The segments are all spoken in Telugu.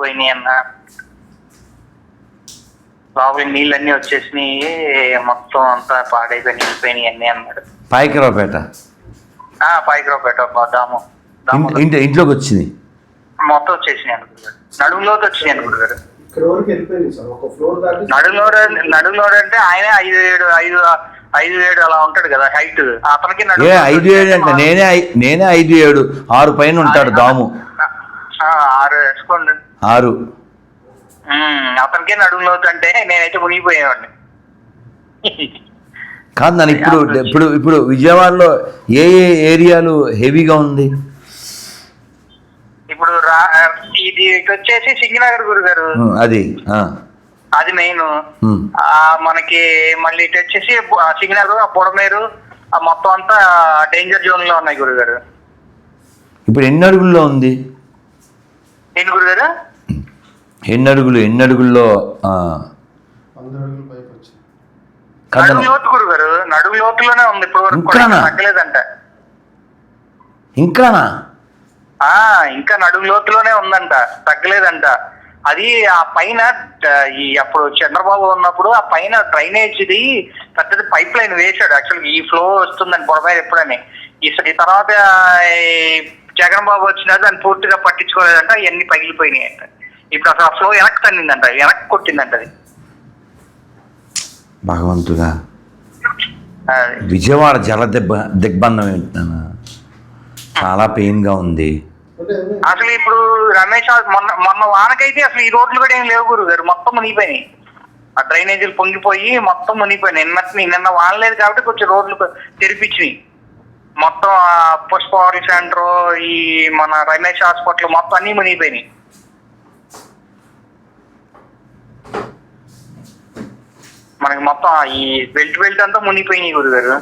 పోయినాయి అన్న. లోపలికి నీళ్ళన్నీ వచ్చేసినాయి. మొత్తం అంతా పాడైపోయి నిండిపోయినాయి అన్నీ అన్నాడు. పాయకరావుపేట? ఆ పైకిరావుపేట దాము దాము ఇంట్- ఇంటి ఇంట్లోకి వచ్చింది? మొత్తం వచ్చేసినాయి అనుకుంటారు నడుములోకి వచ్చినాయి అనుకుంటారు ఇక్కడ వరకు వెళ్ళిపోయింది సార్. ఒక ఫ్లోర్ దాటి నడుములో నడుములో అంటే ఆయన ఐదు ఏడు ఐదు ఐదు ఏడు అలా ఉంటాడు కదా హైట్. అతనికి ఏ ఐదు ఏడు అంటే నేనే ఐ- నేనే ఐదు ఏడు ఆరు పైన ఉంటాడు దాము ఆ, ఆరు వేసుకోండి. ఆరు. అతనికే నడుములో అంటే నేనైతే మునిగిపోయేవాడిని. కాదు నన్ను ఇప్పుడు ఇప్పుడు ఇప్పుడు విజయవాడలో ఏ ఏ ఏరియాలు హెవీగా ఉంది? ఇప్పుడు రా ఇది వచ్చేసి సింగనగర్ గురుగారు. ఉమ్, అది అది మెయిన్. మనకి మళ్ళీ ఇటు వచ్చేసి సింగనగర్ బుడమేరు ఆ మొత్తం అంతా డేంజర్ జోన్లో ఉన్నాయి గురుగారు. ఇప్పుడు ఎన్ని అడుగుల్లో ఉంది? ఏంటి గురుగారు? ఎన్ని అడుగులు ఎన్ని అడుగుల్లో ఆ, వంద అడుగుల పైకి వచ్చింది కాదు నడుము లోతు గురుగారు నడుము లోతులోనే ఉంది ఇప్పుడు వరకు కూడా ఇంకానా? తగ్గలేదంట. ఇంకానా? ఆ ఇంకా నడుము లోతులోనే ఉందంట తగ్గలేదంట. అది ఆ పైన ఈ అప్పుడు చంద్రబాబు ఉన్నప్పుడు ఆ పైన డ్రైనేజ్ ఇది పెద్దది పైప్ లైన్ వేసాడు యాక్చువల్ ఈ ఫ్లో వస్తుందని పొడమే ఎప్పుడని. ఈ ఈ తర్వాత జగన్ బాబు వచ్చినా దాన్ని పూర్తిగా పట్టించుకోలేదంట ఇవన్నీ పగిలిపోయినాయి అంట ఇప్పుడు అసలు ఆ ఫ్లో వెనక్కి తన్నిందంట వెనక్కి కొట్టిందంట అది. భగవంతుడా. విజయవాడ జల దిబ్బ దిగ్బంధం ఏంటన్నా చాలా పెయిన్గా ఉంది. అసలు ఇప్పుడు రమేష్ మొన్న మొన్న వానకైతే అసలు ఈ రోడ్లు కూడా ఏం లేవు గురు గారు మొత్తం మునిగిపోయినాయి. ఆ డ్రైనేజీలు పొంగిపోయి మొత్తం మునిగిపోయినాయి. నిన్న నిన్న వాన లేదు కాబట్టి కొంచెం రోడ్లు తెరిపించినాయి. మొత్తం పుష్పవారి సెంటర్ ఈ మన రమేష్ హాస్పిటల్ మొత్తం అన్ని మునిగిపోయినాయి. మనకి మొత్తం ఈ బెల్ట్ బెల్ట్ అంతా మునిగిపోయినాయి గురుగారు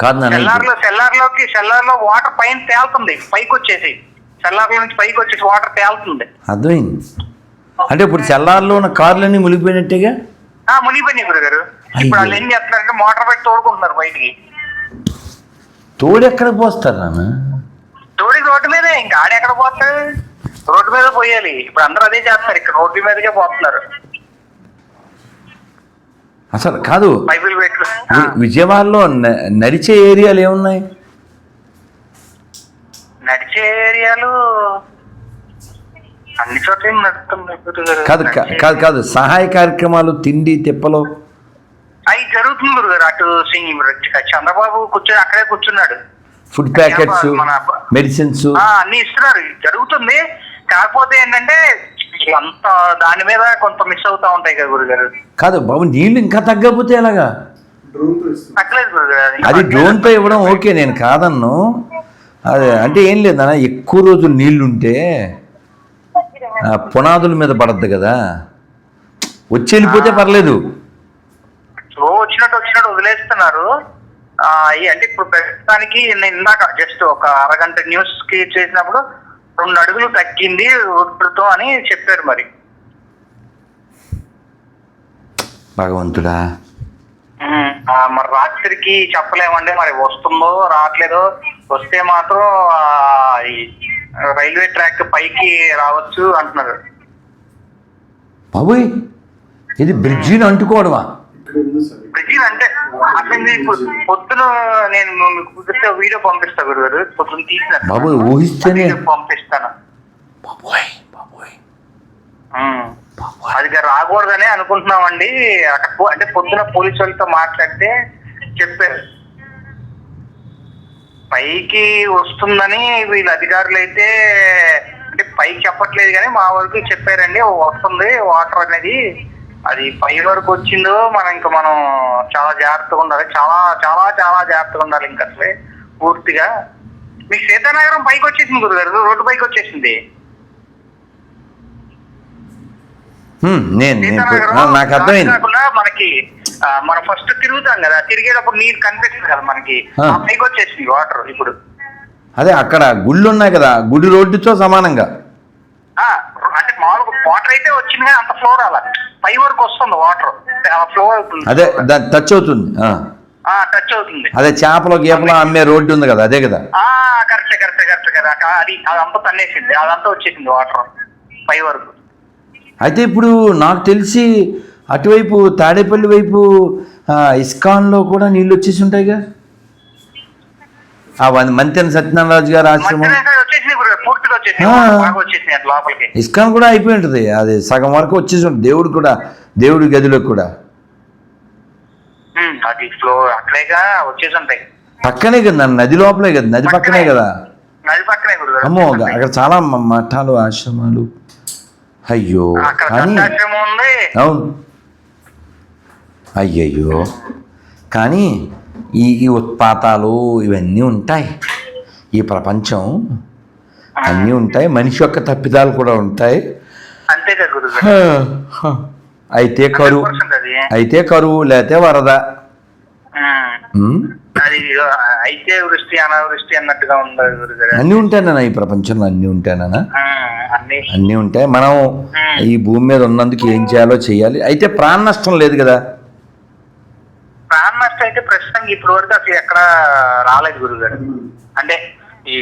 కాదు సెల్లార్లో సెల్లార్లోకి సెల్లార్లో వాటర్ పైన తేలుతుంది. పైకి వచ్చేసి. సెల్లార్లో నుంచి పైకి వచ్చేసి వాటర్ తేలుతుంది. అర్థమైంది. అంటే ఇప్పుడు చెల్లార్లో ఉన్న కార్లన్నీ మునిగిపోయినట్టేగా? ఆ మునిగిపోయినాయి గురుగారు ఇప్పుడు వాళ్ళు ఏం చేస్తున్నారంటే మోటార్ పెట్టి తోడుకుంటున్నారు బయటికి. తోడు ఎక్కడ పోస్తారు నాన్న? తోడికి రోడ్డు మీదే ఇంకా ఆడ ఎక్కడ పోతారు? రోడ్డు మీద పోయాలి. ఇప్పుడు అందరూ అదే చేస్తున్నారు. ఇక్కడ రోడ్డు మీదకే పోతున్నారు. అసలు కాదు. విజయవాడలో నడిచే ఏరియాలు ఏమున్నాయి? నడిచే ఏరియాలు అన్ని చోట్ల కాదు కాదు కాదు. సహాయ కార్యక్రమాలు తిండి తిప్పలు. అవి జరుగుతుంది గురుగారు అటు చంద్రబాబు కూర్చొని అక్కడే కూర్చున్నాడు. Food packets medicines. అన్ని ఇస్తున్నారు. జరుగుతుంది. కాకపోతే ఏంటంటే అంత దాని మీద కొంత మిస్ అవుతా ఉంటాయి కదా గురుగారు. కాదు బాబు నీళ్ళు ఇంకా తగ్గకపోతే ఎలాగా? అది. డ్రోన్తో ఇవ్వడం ఓకే నేను కాదన్ను. అది అంటే ఏం లేదన్న ఎక్కువ రోజులు నీళ్ళుంటే ఆ, పునాదుల మీద పడద్దు కదా. వచ్చి వెళ్ళిపోతే పర్లేదు. వచ్చినట్టు వచ్చినట్టు వదిలేస్తున్నారు. అంటే ఇప్పుడు ప్రస్తుతానికి నేను ఇందాక జస్ట్ ఒక అరగంట న్యూస్కి చేసినప్పుడు రెండు అడుగులు తగ్గింది ఉధృతం అని చెప్పారు మరి. భగవంతుడా. మరి రాత్రికి చెప్పలేమండి మరి వస్తుందో రావట్లేదో. వస్తే మాత్రం రైల్వే ట్రాక్ పైకి రావచ్చు అంటున్నారు. బాబోయ్ ఇది బ్రిడ్జిని అంటుకోవడమా? అంటే పొద్దున నేను మీకు కుదిరితే వీడియో పంపిస్తా గురుగారు. పొద్దున తీసిన బాబోయ్ ఊహిస్తేనే పంపిస్తాను. బాబోయ్ బాబోయ్. అది రాకూడదనే అనుకుంటున్నామండి. అక్కడ అంటే పొద్దున పోలీసు వాళ్ళతో మాట్లాడితే చెప్పారు. పైకి వస్తుందని వీళ్ళ అధికారులు అయితే అంటే పైకి చెప్పట్లేదు కానీ మా వరకు చెప్పారండి. వస్తుంది వాటర్ అనేది. అది పై వరకు వచ్చిందో మనం ఇంకా మనం చాలా జాగ్రత్తగా ఉండాలి. చాలా చాలా చాలా జాగ్రత్తగా ఉండాలి ఇంకా అసలే పూర్తిగా. మీ సీతానగరం పైకి వచ్చేసింది గురుగారు రోడ్డు పైకి వచ్చేసింది. నేను నాకు అర్థమైంది. మనకి మనం ఫస్ట్ తిరుగుతాం కదా తిరిగేటప్పుడు నీరు కనిపిస్తుంది కదా మనకి. పైకి వచ్చేసింది వాటర్ ఇప్పుడు. అదే అక్కడ గుళ్ళు ఉన్నాయి కదా గుడి రోడ్డుతో సమానంగా. ఆ, అంటే మామూలుగా వాటర్ అయితే వచ్చింది కానీ అంత ఫ్లో రాల పై వరకు వస్తుంది వాటర్. ఫ్లో అవుతుంది. అదే టచ్ అవుతుంది. టచ్ అవుతుంది. అదే చేపలు గీపలు అమ్మే రోడ్డు ఉంది కదా అదే కదా. కరెక్ట్ కరెక్ట్ కరెక్ట్ కదా అది అదంతా తన్నేసింది. అదంతా వచ్చేసింది వాటర్. పై వరకు అయితే ఇప్పుడు నాకు తెలిసి అటువైపు తాడేపల్లి వైపు ఇస్కాన్లో కూడా నీళ్ళు వచ్చేసి ఉంటాయిగా? ఆ మంతెన సత్యనారాయణ గారి ఆశ్రమం. ఇస్కాన్ కూడా అయిపోయి ఉంటుంది. అది సగం వరకు వచ్చేసి ఉంటుంది. దేవుడు కూడా దేవుడి గదిలో కూడా. ఉమ్, అది ఫ్లో అక్కడేగా వచ్చేసి ఉంటాయి. పక్కనే కదా నది లోపలే కదా నది పక్కనే. కదా. నది పక్కనే గురుగారు అమ్మో అక్కడ చాలా మఠాలు ఆశ్రమాలు. అయ్యో కానీ అవును. అయ్యయ్యో. కానీ ఈ ఈ ఉత్పాతాలు ఇవన్నీ ఉంటాయి. ఈ ప్రపంచం అన్నీ ఉంటాయి. మనిషి యొక్క తప్పిదాలు కూడా ఉంటాయి. అయితే కరువు. 100% అది? అయితే కరువు లేతే వరద. అయితే వృష్టి అనావృష్టి అన్నట్టుగా ఉండదు అన్నీ ఉంటాయన్న ఈ ప్రపంచంలో అన్నీ ఉంటాయనా ఉమ్, అన్ని. అన్నీ ఉంటాయి. మనం ఈ భూమి మీద ఉన్నందుకు ఏం చేయాలో చేయాలి. అయితే ప్రాణ నష్టం లేదు కదా. నష్టం అయితే ప్రస్తుతానికి ఇప్పటి వరకు అసలు ఎక్కడ రాలేదు గురుగారు. అంటే ఈ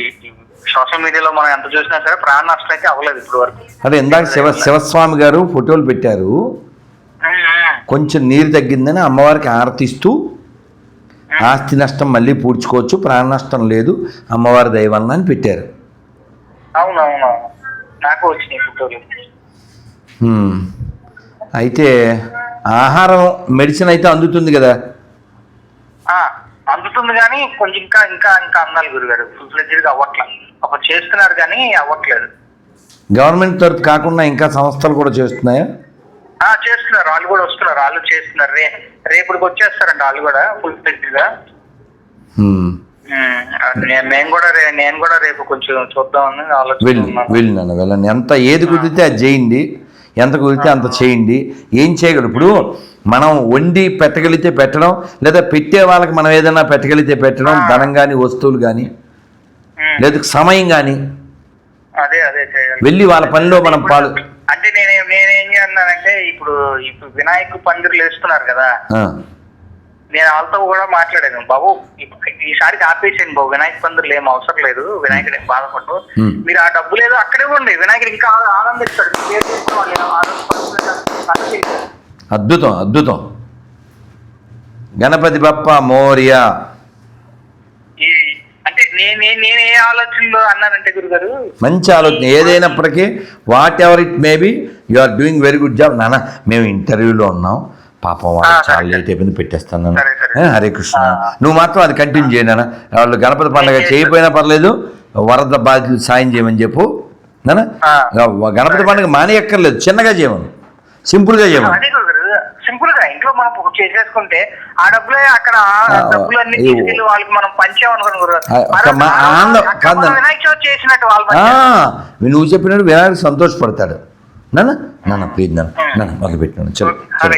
సోషల్ మీడియాలో మనం ఎంత చూసినా సరే ప్రాణ నష్టం అయితే అవ్వలేదు ఇప్పటి వరకు. అదే ఇందాక శివ శివస్వామి గారు ఫోటోలు పెట్టారు. కొంచెం నీరు తగ్గిందని అమ్మవారికి ఆరతిస్తూ ఆస్తి నష్టం మళ్ళీ పూడ్చుకోవచ్చు ప్రాణ నష్టం లేదు అమ్మవారి దయ వలన అని పెట్టారు. అవునవును. నాకు వచ్చినాయి ఫోటోలు. అయితే ఆహారం మెడిసిన్ అయితే అందుతుంది కదా. కానీ కొంచెం ఇంకా ఇంకా ఇంకా అందాలి గురుగారు. ఫుల్ ఫ్లెడ్జ్డ్గా అవ్వట్ల. అప్పుడు చేస్తున్నారు కానీ అవ్వట్లేదు. గవర్నమెంట్ తరఫు కాకుండా ఇంకా సంస్థలు కూడా చేస్తున్నాయా? ఆ చేస్తున్నారు. వాళ్ళు కూడా వస్తున్నారు. వాళ్ళు చేస్తున్నారు. రే రేపటికి వచ్చేస్తారండి వాళ్ళు కూడా ఫుల్ ఫ్లెడ్జ్డ్గా. హ్మ్. ఉమ్, నే- మేము కూడా రే- నేను కూడా రేపు కొంచెం చూద్దామని వెళ్ళి ఆలోచిస్తున్నాను వెళ్ళి నాన్న వెళ్ళండి. ఎంత ఏది కుదిరితే అది చేయండి. ఎంత కుదిరితే అంత చేయండి. ఏం చేయగలరు? ఇప్పుడు మనం వండి పెట్టగలిగితే పెట్టడం లేదా పెట్టే వాళ్ళకి మనం ఏదైనా పెట్టగలిగితే పెట్టడం ధనం కానీ వస్తువులు కానీ లేదా సమయం కానీ వెళ్ళి వాళ్ళ పనిలో మనం పాలు అంటే నేను నేనేం చేస్తున్నానంటే ఇప్పుడు ఇప్పుడు వినాయక పందిర్లు వేస్తున్నారు కదా. నేను వాళ్ళతో కూడా మాట్లాడాను. బాబు ఈ- ఈసారికి ఆపేసాను బాబు వినాయక పందిర్లు ఏం అవసరం లేదు వినాయకుడు ఏం బాధపడు. మీరు ఆ డబ్బు లేదు అక్కడే ఉండి వినాయకుడు ఇంకా ఆనందిస్తాడు. అద్భుతం అద్భుతం. గణపతి బప్ప మోరియా. అంటే నేను నేను ఏ ఆలోచనలో అన్నానంటే గురుగారు? మంచి ఆలోచన. ఏదైనప్పటికీ whatever it maybe you are doing very good job నాన్న మేము ఇంటర్వ్యూలో ఉన్నాం. పాపం వాళ్ళు చాలా. లేట్ అయిపోయింది పెట్టేస్తాను హరే కృష్ణ. నువ్వు మాత్రం అది కంటిన్యూ చేయి నాన్న. వాళ్ళు గణపతి పండుగ నేను చేయకపోయినా పర్లేదు వరద బాధితులు సాయం చేయమని చెప్పు నాన్న. ఆ. గణపతి పండుగ మానేయక్కర్లేదు చిన్నగా చేయమను. సింపుల్గా సింపుల్గా ఇంట్లో మనం చేసేసుకుంటే ఆ డబ్బులే అక్కడ డబ్బులన్నీ వాళ్ళకి మనం వినాయక చవితి చేసినట్టు వాళ్ళు. నువ్వు చెప్పినట్టు వినాయకుడు సంతోషపడతాడు. నాన్న నాన్న ప్లీజ్ నాన్న. నాన్న మొదలు పెట్టినాను చలో